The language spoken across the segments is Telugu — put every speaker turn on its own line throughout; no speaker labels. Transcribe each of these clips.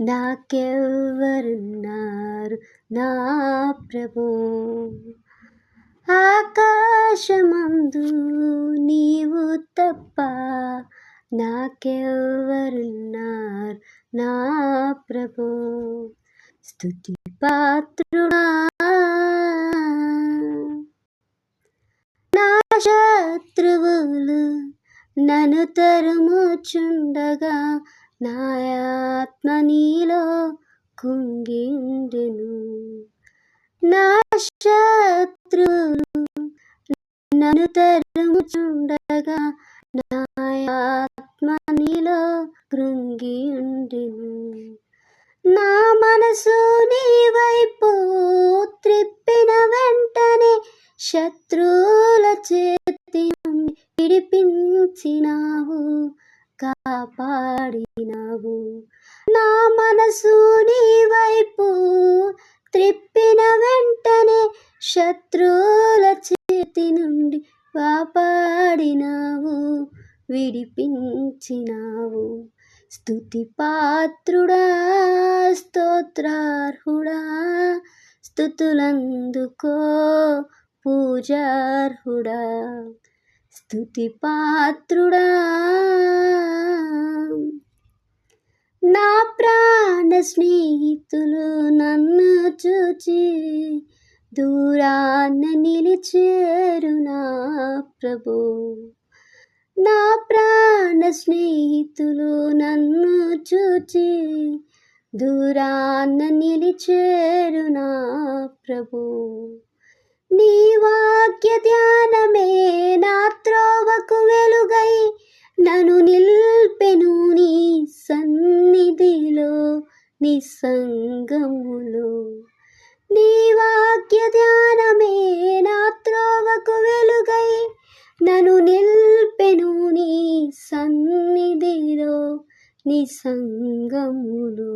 నాకెవ్వరున్నారు? నా ప్రభు ఆకాశమందు నీవు తప్ప నాకెవ్వరున్నారు? నా ప్రభు స్థుతి పాత్రుడా. నా శత్రువులు నన్ను తరుముచుండగా నా ఆత్మ నీలో కుంగిండెను. నా శత్రులు నన్ను తరుముచుండగా నా ఆత్మ నీలో కృంగి ఉండెను నా మనసు కాపాడినావు. నా మనసు నీ వైపు త్రిప్పిన వెంటనే శత్రువుల చేతి నుండి కాపాడినావు. విడిపించినావు. స్థుతి పాత్రుడా స్తోత్రార్హుడా స్థుతులందుకో పూజార్హుడా. స్తుతి పాత్రుడా నా ప్రాణ స్నేహితులు నన్ను చూచి దూరాన నిలిచేరు నా ప్రభు. నా ప్రాణ స్నేహితులు నన్ను చూచి దూరాన నిలిచేరు నా ప్రభు. నీ వాక్య ధ్యానమే నా త్రోవకు వెలుగై నన్ను నిల్ సంగములో నీ వాక్య ధ్యానమే నా త్రోవకు వెలుగై నన్ను నిల్పెను నీ సన్నిధిలో నీ సంగములో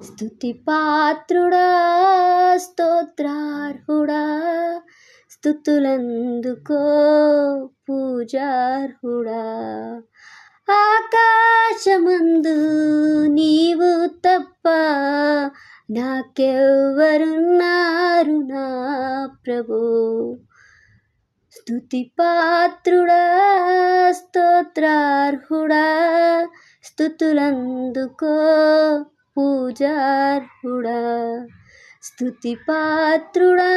స్తుతి పాత్రుడా స్తోత్రార్హుడా స్థుతులందుకో పూజార్హుడా. ఆకాశ నాకెవ్వరున్నారు నా ప్రభు? స్తుతి పాత్రుడా స్తోత్రార్హుడా స్థుతులందుకో పూజార్హుడా? స్థుతి పాత్రుడా.